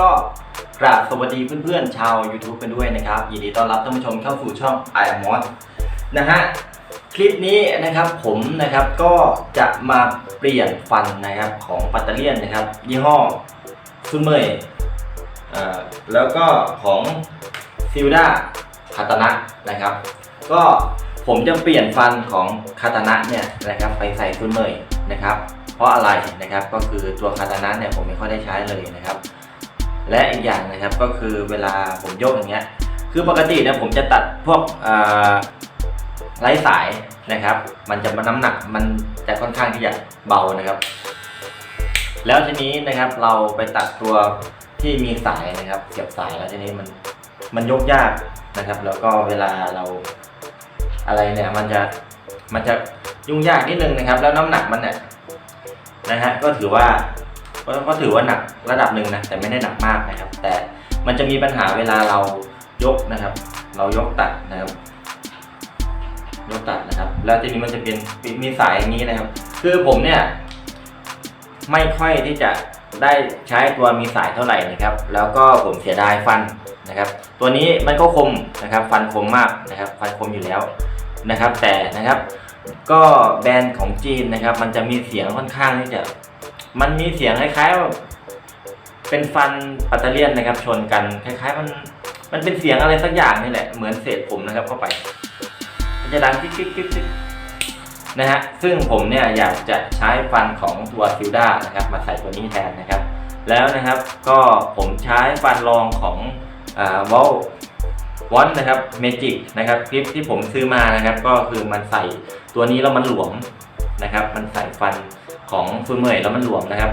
ก็กราบสวัสดีเพื่อนๆชาว YouTube กันด้วยนะครับยินดีต้อนรับท่านผู้ชมเข้าสู่ช่อง i am o s นะฮะคลิปนี้นะครับผมนะครับก็จะมาเปลี่ยนฟันนะครับของปัตเตอร์เลียนนะครับ ยี่ห้อซุนเมยอ่าแล้วก็ของซิลดาคาตานะนะครับ ก็ผมจะเปลี่ยนฟันของคาตานะเนี่ยนะครับไปใส่ซุนเมยนะครับ เพราะอะไรนะครับก็คือตัวคาตานะเนี่ยผมไม่ค่อยได้ใช้เลยนะครับ และอีกอย่างนะครับก็คือเวลาผมยกอย่างเงี้ยคือปกติเนี่ยผมจะตัดพวกไร้สายนะครับ มันจะมันน้ำหนักมันจะค่อนข้างที่จะเบานะครับ แล้วทีนี้นะครับเราไปตัดตัวที่มีสายนะครับเก็บสายแล้วทีนี้มันมันยกยากนะครับ แล้วก็เวลาเราอะไรเนี่ยมันจะมันจะยุ่งยากนิดนึงนะครับ แล้วน้ำหนักมันเนี่ยนะฮะก็ถือว่า ก็ก็ถือว่าหนักระดับหนึ่งนะแต่ไม่ได้หนักมากนะครับ แต่มันจะมีปัญหาเวลาเรายกนะครับ เรายกตัดนะครับยกตัดนะครับ แล้วทีนี้มันจะเป็นมีสายอย่างนี้นะครับ คือผมเนี่ยไม่ค่อยที่จะได้ใช้ตัวมีสายเท่าไหร่นะครับ แล้วก็ผมเสียดายฟันนะครับ ตัวนี้มันก็คมนะครับ ฟันคมมากนะครับ ฟันคมอยู่แล้วนะครับ แต่นะครับ ก็แบรนด์ของจีนนะครับ มันจะมีเสียงค่อนข้างที่จะ มันมีเสียงคล้ายๆว่าเป็นฟันปัตเตอร์เลียนนะครับ ชนกันคล้ายๆ มันมันเป็นเสียงอะไรสักอย่างนี่แหละเหมือนเศษผมนะครับเข้าไป มันจะดังกิ๊กกิ๊กกิ๊กนะฮะซึ่งผมเนี่ยอยากจะใช้ฟันของตัวซิลด้านะครับ มาใส่ตัวนี้แทนนะครับ แล้วนะครับก็ผมใช้ฟันรองของวอลวอนนะครับเมจิกนะครับคลิปที่ผมซื้อมานะครับ ก็คือมันใส่ตัวนี้แล้วมันหลวมนะครับ มันใส่ฟัน ของซุนเมยแล้วมันหลวมนะครับ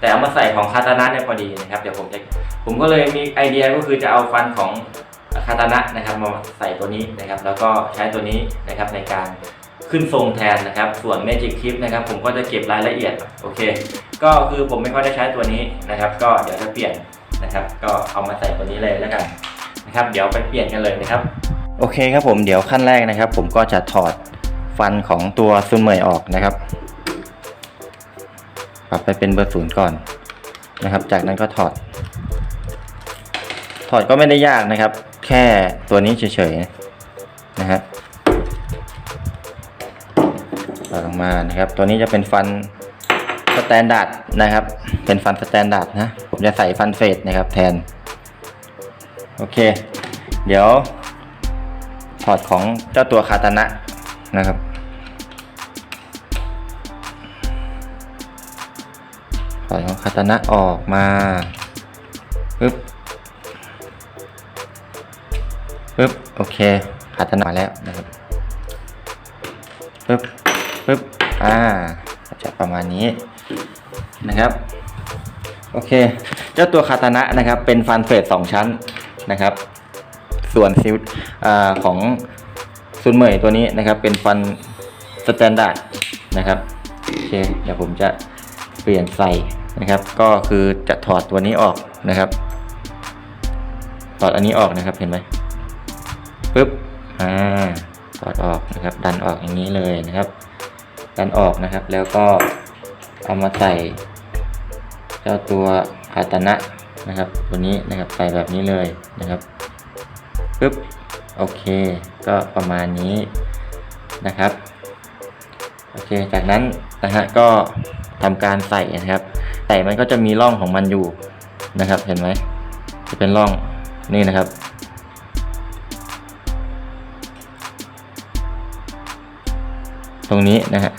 แต่เอามาใส่ของคาตานะเนี่ยพอดีนะครับเดี๋ยวผมจะผมก็เลยมีไอเดียก็คือจะเอาฟันของคาตานะนะครับมาใส่ตัวนี้นะครับ แล้วก็ใช้ตัวนี้นะครับในการขึ้นทรงแทนนะครับ ส่วน Magic Clip นะครับผมก็จะเก็บรายละเอียดโอเค ก็คือผมไม่ค่อยได้ใช้ตัวนี้นะครับ ก็เดี๋ยวจะเปลี่ยนนะครับ ก็เอามาใส่ตัวนี้เลยแล้วกันนะครับ เดี๋ยวไปเปลี่ยนกันเลยนะครับ โอเคครับผมเดี๋ยวขั้นแรกนะครับ ผมก็จะถอดฟันของตัวซุนเมยออกนะครับ ปรับไปเป็นเบอร์ศูนย์ก่อนนะครับ จากนั้นก็ถอด ถอดก็ไม่ได้ยากนะครับ แค่ตัวนี้เฉยๆนะฮะถอดออกมานะครับ ตัวนี้จะเป็นฟันสแตนดาร์ดนะครับ เป็นฟันสแตนดาร์ดนะ ผมจะใส่ฟันเฟสนะครับ แทน โอเค เดี๋ยวถอดของเจ้าตัวคาตานะนะครับ อดของคาตานะออกมาปึ๊บปึ๊บโอเคคาตานะมาแล้วนะครับปึ๊บปึ๊บอ่าจะประมาณนี้นะครับโอเค เจ้าตัวคาตานะนะครับ เป็นฟันเฟสสองชั้นนะครับ ส่วนซิลของซุนเหมยตัวนี้นะครับ เป็นฟันสแตนดาร์ดนะครับ โอเค เดี๋ยวผมจะเปลี่ยนใส่ นะครับ ก็คือจะถอดตัวนี้ออกนะครับ ถอดอันนี้ออกนะครับเห็นไหมปึ๊บอ่าถอดออกนะครับ ดันออกอย่างนี้เลยนะครับ ดันออกนะครับ แล้วก็เอามาใส่ เจ้าตัวคาตานะนะครับ ตัวนี้นะครับใส่แบบนี้เลยนะครับปึ๊บโอเค ก็ประมาณนี้นะครับ โอเค จากนั้นนะฮะก็ทำการใส่นะครับ ใส่มันก็จะมีร่องของมันอยู่นะครับ เห็นไหมจะเป็นร่องนี่นะครับ ตรงนี้นะฮะ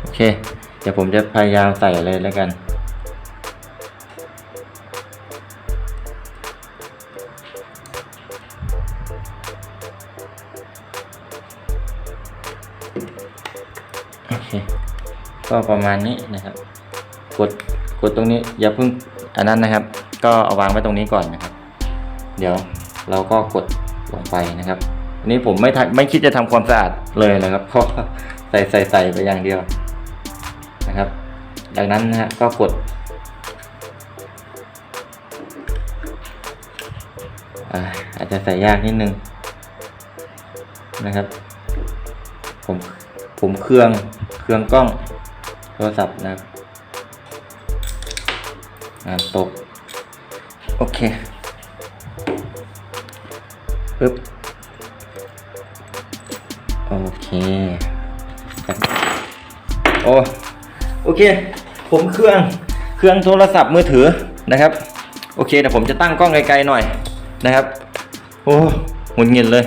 โอเค เดี๋ยวผมจะพยายามใส่เลยแล้วกัน ก็ประมาณนี้นะครับ กดกดตรงนี้อย่าเพิ่งอันนั้นนะครับ ก็เอาวางไว้ตรงนี้ก่อนนะครับ เดี๋ยวเราก็กดลงไปนะครับอันนี้ผมไม่ไม่คิดจะทำความสะอาดเลยนะครับ เพราะใส่ใส่ใส่ไปอย่างเดียวนะครับดังนั้นนะฮะก็กดอาจจะใส่ยากนิดนึงนะครับ ผมผมเครื่อง เครื่องกล้องโทรศัพท์นะครับตก โอเคปึ๊บโอเคโอ้โอเค ผมเครื่องเครื่องโทรศัพท์มือถือนะครับ โอเคเดี๋ยวผมจะตั้งกล้องไกลๆหน่อยนะครับ โอ้หงุดหงิดเลย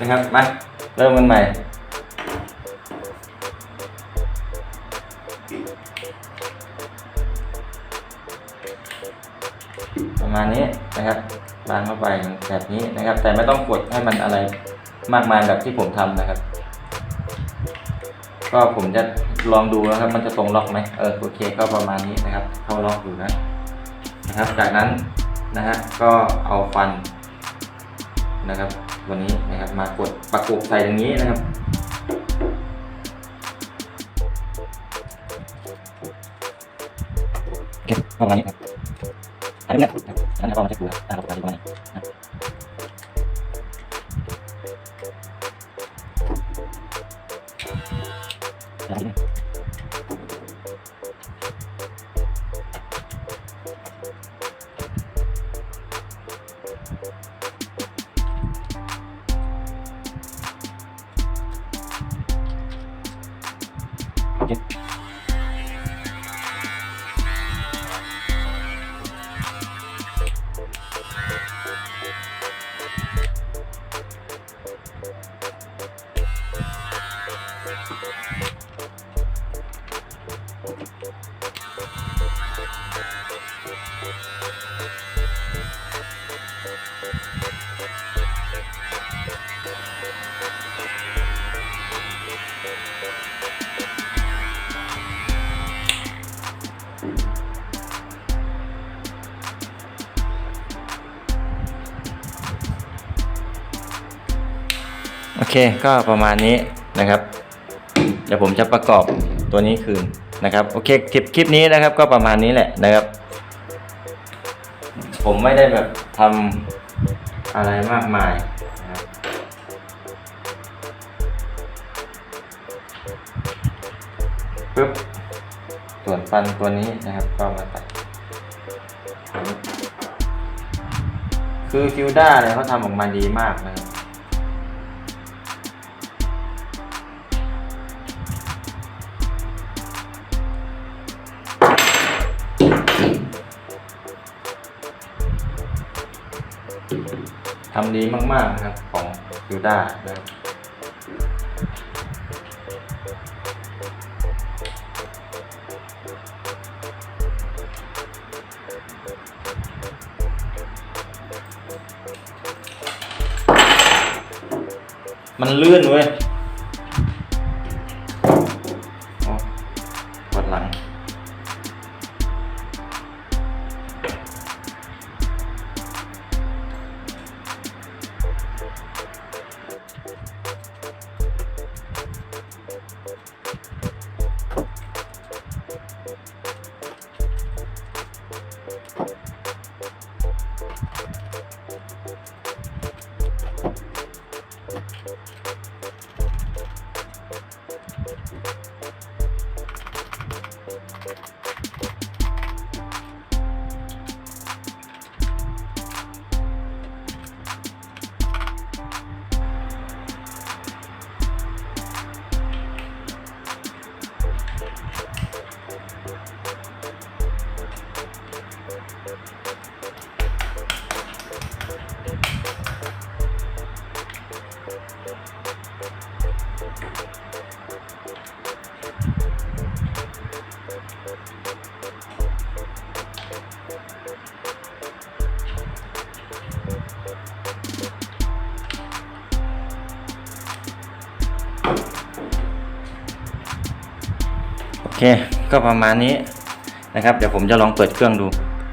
นะครับมาเริ่มกันใหม่านเข้าไปแบบนี้นะครับ แต่ไม่ต้องกดให้มันอะไรมากมายแบบที่ผมทำนะครับ ก็ผมจะลองดูนะครับ มันจะตรงล็อกไหมเออโอเคก็ประมาณนี้นะครับ เข้าล็อกอยู่นะนะครับ จากนั้นนะฮะก็เอาฟันนะครับ วันนี้นะครับมากดประกบใส่ตรงนี้นะครับโอเคประมาณนี้ครับอันนี้นี่ยอันนี้ประมาณจะดูครับอ่าปราณนี้ประมาณนี้ เคก็ประมาณนี้นะครับ เดี๋ยวผมจะประกอบตัวนี้คืนนะครับโอเคคลิปคลิปนี้นะครับก็ประมาณนี้แหละนะครับ ผมไม่ได้แบบทำอะไรมากมายนะครับปึ๊บส่วนฟันตัวนี้นะครับก็มาตัดคือคิวด้าเนี่ยเขาทำออกมาดีมากนะครับ ทำดีมากๆนะครับของยูด้านะครับมันลื่นเว้ย Thank โอเค ก็ประมาณนี้นะครับ เดี๋ยวผมจะลองเปิดเครื่องดู